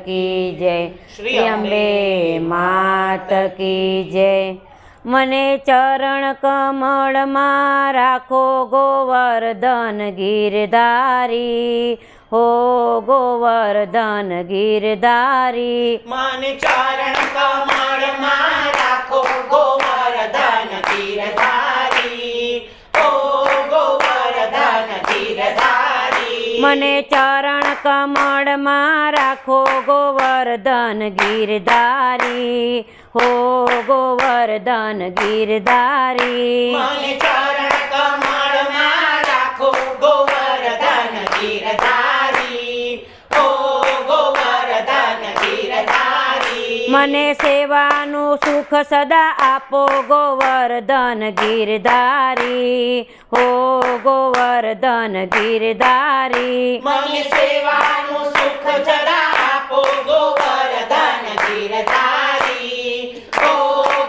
કી જય શ્રી અંબે માત કી જય મને ચરણ કમળમાં રાખો ગોવર્ધન ગીરધારી હો ગોવર્ધન ગીરધારી મને ચરણ કમળમાં રાખો ગોવર્ધન ગીરધારી ઓ ગોવર્ધન ગીરધારી મને ચરણ કમળમાં રાખો ગોવર્ધન ગીરધારી. હો ગોવર્ધન ગીરધારી. મને ચરણ કમળમાં રાખો ગોવર્ધન ગીરધારી ઓ ગોવર્ધન ગીરધારી મને સેવાનું સુખ સદા આપો ગોવર્ધન ગીરધારી. હો ગોવર્ધન ગીરધારી. મને સેવાનું સુખ સદા આપો ગોવર્ધન ગીરધારી. હો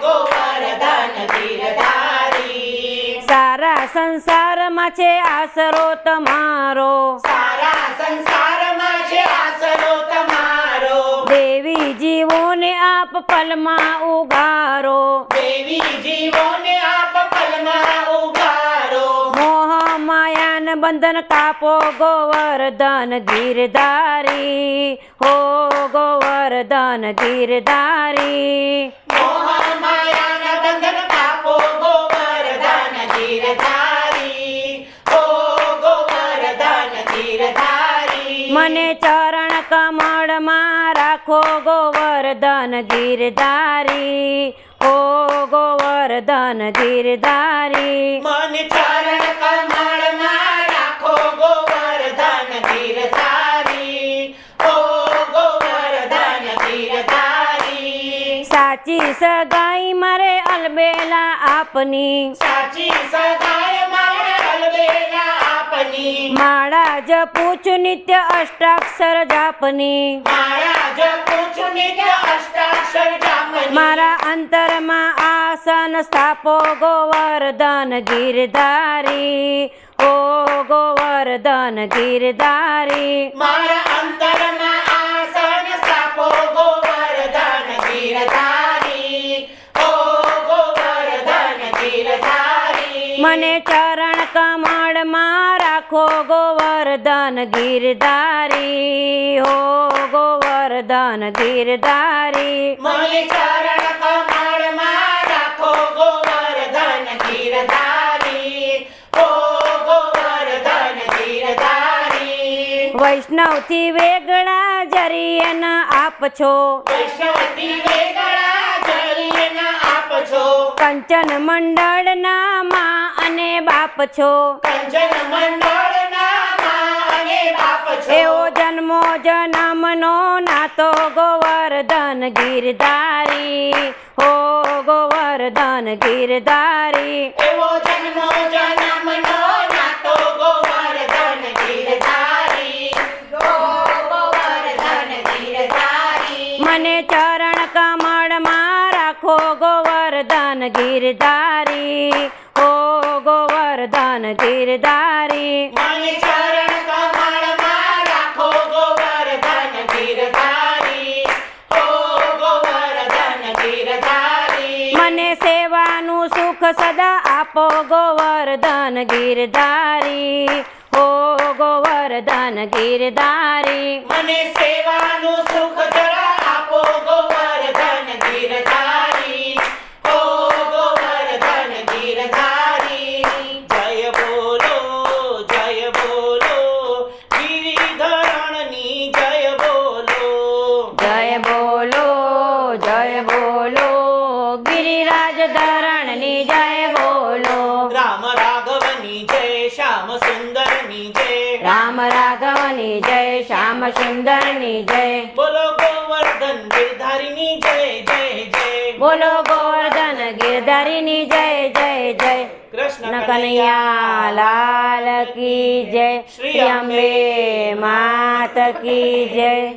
ગોવર્ધન ગીરધારી. સારા સંસારમાં છે આશરો તમારો. સારા સંસારમાં છે આસરો તમારો દેવી જીવોને આપ પલમાં ઉગારો. દેવી જીવોને આપ પલમાં ઉગારો. મોહ માયાન બંધન કાપો ગોવર્ધન ગીરધારી. હો ગોવર્ધન ગીરધારી. મોહ માયાન બંધન કાપો ગોવર્ધન ગીરધારી. હો ગોવર્ધન ગીરધારી. મને ચરણ કમળમાં રાખો ગોવર્ધન ગીરધારી. ઓ ગોવર્ધન ગીરધારી. મન ચરણ કમળમાં રાખો ગોવર્ધન ગીરધારી. ઓ ગોવર્ધન ગીરધારી. સાચી સગાઈ મારે અલબેલા આપની. સાચી સગાય મારે અલબેલા આપની માળા જપું છું નિત્ય અષ્ટાક્ષર જાપની મારા જ પૂછું નિત્ય અષ્ટાક્ષર જાપની મારા અંતરમાં આસન સ્થાપો ગોવર્ધન ગીરધારી ઓ ગોવર્ધન ગીરધારી મારા અંતરમાં આસન સ્થાપો ગોવર્ધન ગીરધારી ઓ ગોવર્ધન ગીરધારી મને ચરણ કમળમાં રાખો ગોવર્ધન ગીરધારી. હો ગોવર્ધન ગીરધારી. મને ચરણ કમળમાં રાખો ગોવર્ધન ગીરધારી. ઓ ગોવર્ધન ગીરધારી. વૈષ્ણવથી વેગળા જરીએ આપ છો કંચન મંડળના માં અને બાપ છો. કંચન મંડળ મા અને બાપ છો. એવો જન્મો જન્મનો નાતો ગોવર્ધન ગીરધારી. હો ગોવર્ધન ગીરધારી. એવો જન્મો જન્મનો નાતો ગોવર્ધન ગીરધારી ઓ ગોવર્ધન ગીરધારી મને ચરણ કમળમાં રાખો ગોવર્ધન ગિરધારી હો ગોવર્ધન ગીરધારી મને ચરણ કમળમાં રાખો ગોવર્ધન ગીરધારી ઓ ગોવર્ધન ગિરધારી મને સેવાનું સુખ સદા આપો ગોવર્ધન ગિરધારી હો ગોવર્ધન ગિરધારી મને સેવાનું સુખ જરા આપો ગોવર્ધન ગીરધારી ઓ ગોવર્ધન ગીરધારી જય બોલો જય બોલો ગિરિધરણની જય બોલો જય બોલો જય બોલો ગિરિરાજ ધરણની જય બોલો. રામ રાઘવની જય શ્યામ સુંદરની જય. રામ રાઘવની જય શ્યામ સુંદરની જય. બોલો ગોવર્ધન ગિરધારીની જય જય જય. બોલો ગોવર્ધન ગિરધારીની જય જય જય. કૃષ્ણ કનૈયા લાલ કી જય. શ્રી શ્રી અંબે માત કી જય.